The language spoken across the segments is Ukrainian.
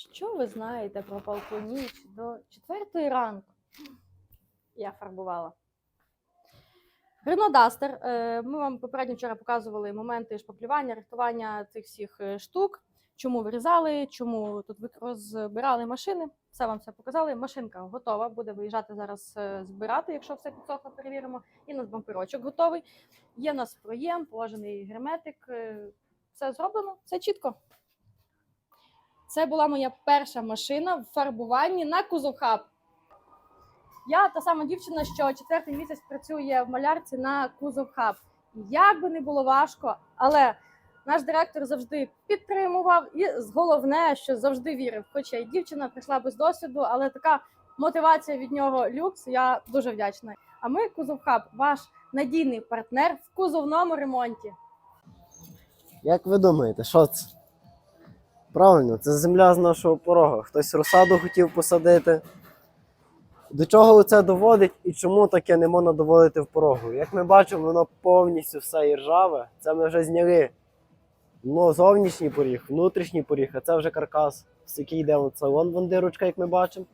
Що ви знаєте про палку ніч до четвертої ранку? Я фарбувала. Renault Duster. е, Ми вам попередньо вчора показували моменти шпаклювання, рихтування цих всіх е, штук. Чому вирізали, чому тут розбирали машини. Все вам все показали. Машинка готова, буде виїжджати зараз е, збирати, якщо все підсохло, перевіримо. І у нас бамперочок готовий. Є в нас проєм, положений герметик. Все зроблено, все чітко. Це була моя перша машина в фарбуванні на кузовхаб. Я та сама дівчина, що четвертий місяць працює в малярці на кузовхаб. Як би не було важко, але наш директор завжди підтримував і головне, що завжди вірив. Хоча і дівчина прийшла без досвіду, але така мотивація від нього люкс. Я дуже вдячна. А ми кузовхаб, ваш надійний партнер в кузовному ремонті. Як ви думаєте, що це? Правильно, це земля з нашого порога. Хтось розсаду хотів посадити. До чого це доводить і чому таке не можна доводити в порогу? Як ми бачимо, воно повністю все і ржаве. Це ми вже зняли. Ну, зовнішній поріг, внутрішній поріг, а це вже каркас, з який йде от салон, вон дирочка, як ми бачимо.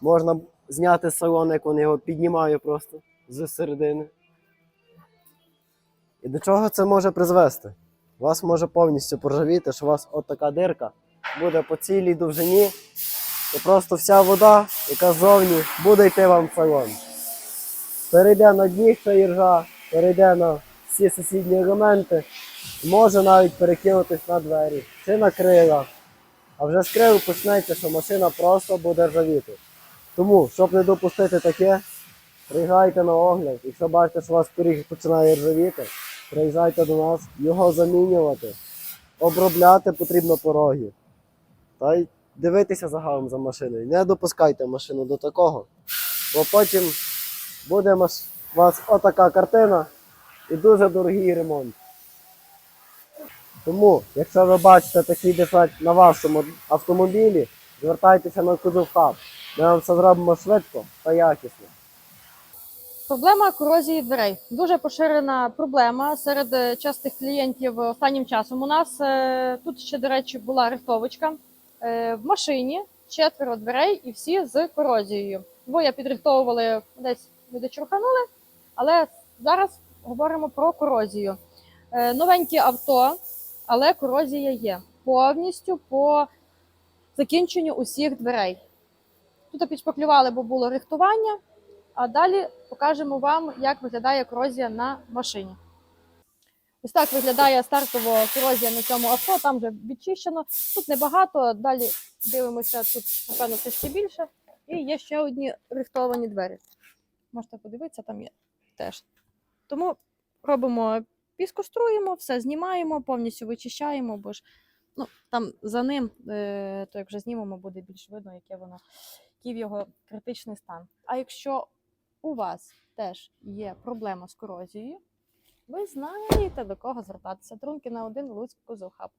Можна зняти салон, як вони його піднімаю просто з середини. І до чого це може призвести? У вас може повністю поржавіти, що у вас от така дирка буде по цілій довжині, і просто вся вода, яка ззовні, буде йти вам в салон. Перейде на дніг та іржа, перейде на всі сусідні елементи, може навіть перекинутись на двері чи на крила. А вже з крил почнеться, що машина просто буде ржавіти. Тому, щоб не допустити таке, приїжджайте на огляд. Якщо бачите, що у вас поріг починає ржавіти, приїжджайте до нас, його замінювати. Обробляти потрібно пороги. Та й дивитися загалом за машиною. Не допускайте машину до такого, бо потім буде у вас отака картина і дуже дорогий ремонт. Тому, якщо ви бачите такий дефект на вашому автомобілі, звертайтеся на кузов хаб. Ми вам все зробимо швидко та якісно. Проблема корозії дверей дуже поширена проблема серед е, частих клієнтів останнім часом. У нас е, тут ще, до речі, була рихтовочка Е, в машині четверо дверей і всі з корозією. Двоє підрихтовували десь люди чурханули, але зараз говоримо про корозію. Новенькі авто, але корозія є повністю по закінченню усіх дверей. Тут підшпаклювали, бо було рихтування. А далі покажемо вам, як виглядає корозія на машині. Ось так виглядає стартово корозія на цьому авто, там вже відчищено. Тут небагато, далі дивимося, тут, напевно, трішки більше. І є ще одні рихтовані двері. Можете подивитися, там є теж. Тому робимо, піскоструємо, все знімаємо, повністю вичищаємо, бо ж ну, там за ним, е, то як вже знімемо, буде більш видно, яке воно, який його критичний стан. А якщо у вас теж є проблема з корозією, ви знаєте до кого звертатися. Трунки на один Луцьк Кузовхаб.